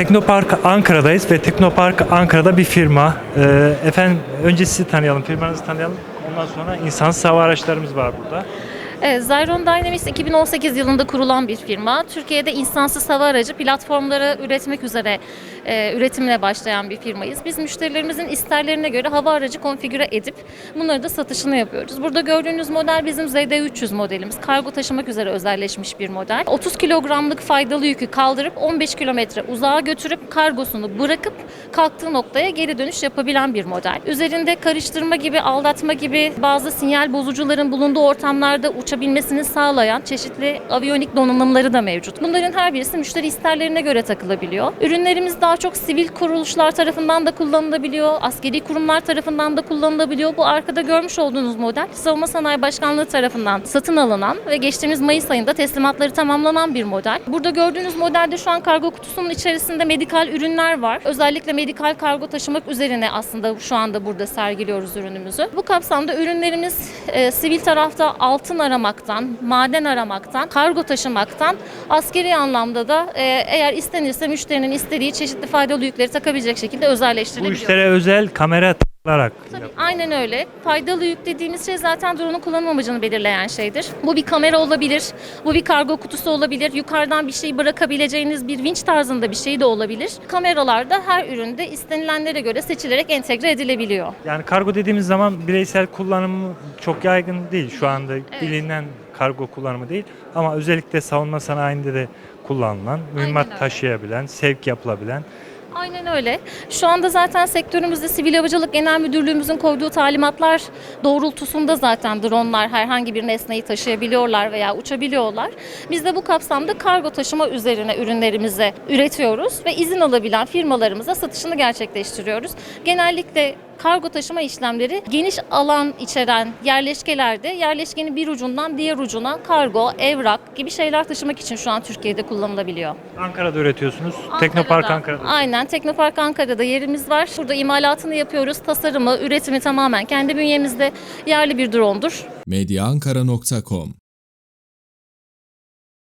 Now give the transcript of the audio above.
Teknopark Ankara'dayız ve Teknopark Ankara'da bir firma. Ee, efendim önce sizi tanıyalım, firmanızı tanıyalım. Ondan sonra insansız hava araçlarımız var burada. Evet, Zyron Dynamics 2018 yılında kurulan bir firma. Türkiye'de insansız hava aracı platformları üretmek üzere e, üretimine başlayan bir firmayız. Biz müşterilerimizin isterlerine göre hava aracı konfigüre edip bunları da satışını yapıyoruz. Burada gördüğünüz model bizim ZD300 modelimiz. Kargo taşımak üzere özelleşmiş bir model. 30 kilogramlık faydalı yükü kaldırıp 15 kilometre uzağa götürüp kargosunu bırakıp kalktığı noktaya geri dönüş yapabilen bir model. Üzerinde karıştırma gibi, aldatma gibi bazı sinyal bozucuların bulunduğu ortamlarda uçabilmesini sağlayan çeşitli aviyonik donanımları da mevcut. Bunların her birisi müşteri isterlerine göre takılabiliyor. Ürünlerimiz çok sivil kuruluşlar tarafından da kullanılabiliyor, askeri kurumlar tarafından da kullanılabiliyor. Bu arkada görmüş olduğunuz model Savunma Sanayi Başkanlığı tarafından satın alınan ve geçtiğimiz Mayıs ayında teslimatları tamamlanan bir model. Burada gördüğünüz modelde şu an kargo kutusunun içerisinde medikal ürünler var. Özellikle medikal kargo taşımak üzerine aslında şu anda burada sergiliyoruz ürünümüzü. Bu kapsamda ürünlerimiz e, sivil tarafta altın aramaktan, maden aramaktan, kargo taşımaktan, askeri anlamda da e, eğer istenirse müşterinin istediği çeşitli faydalı yükleri takabilecek şekilde Bu özelleştirilebiliyor. işlere özel kamera takılarak Tabii, aynen öyle. Faydalı yük dediğimiz şey zaten drone'un kullanım amacını belirleyen şeydir. Bu bir kamera olabilir, bu bir kargo kutusu olabilir, yukarıdan bir şey bırakabileceğiniz bir vinç tarzında bir şey de olabilir. Kameralar da her üründe istenilenlere göre seçilerek entegre edilebiliyor. Yani kargo dediğimiz zaman bireysel kullanımı çok yaygın değil şu anda bilinen kargo kullanımı değil ama özellikle savunma sanayinde de kullanılan, mühimmat taşıyabilen, sevk yapılabilen Aynen öyle. Şu anda zaten sektörümüzde Sivil Havacılık Genel Müdürlüğümüzün koyduğu talimatlar doğrultusunda zaten dronlar herhangi bir nesneyi taşıyabiliyorlar veya uçabiliyorlar. Biz de bu kapsamda kargo taşıma üzerine ürünlerimizi üretiyoruz ve izin alabilen firmalarımıza satışını gerçekleştiriyoruz. Genellikle kargo taşıma işlemleri geniş alan içeren yerleşkelerde yerleşkenin bir ucundan diğer ucuna kargo, evrak gibi şeyler taşımak için şu an Türkiye'de kullanılabiliyor. Ankara'da üretiyorsunuz. Teknopark Ankara'da. Aynen Teknopark Ankara'da yerimiz var. Burada imalatını yapıyoruz. Tasarımı, üretimi tamamen kendi bünyemizde yerli bir drone'dur. medyaankara.com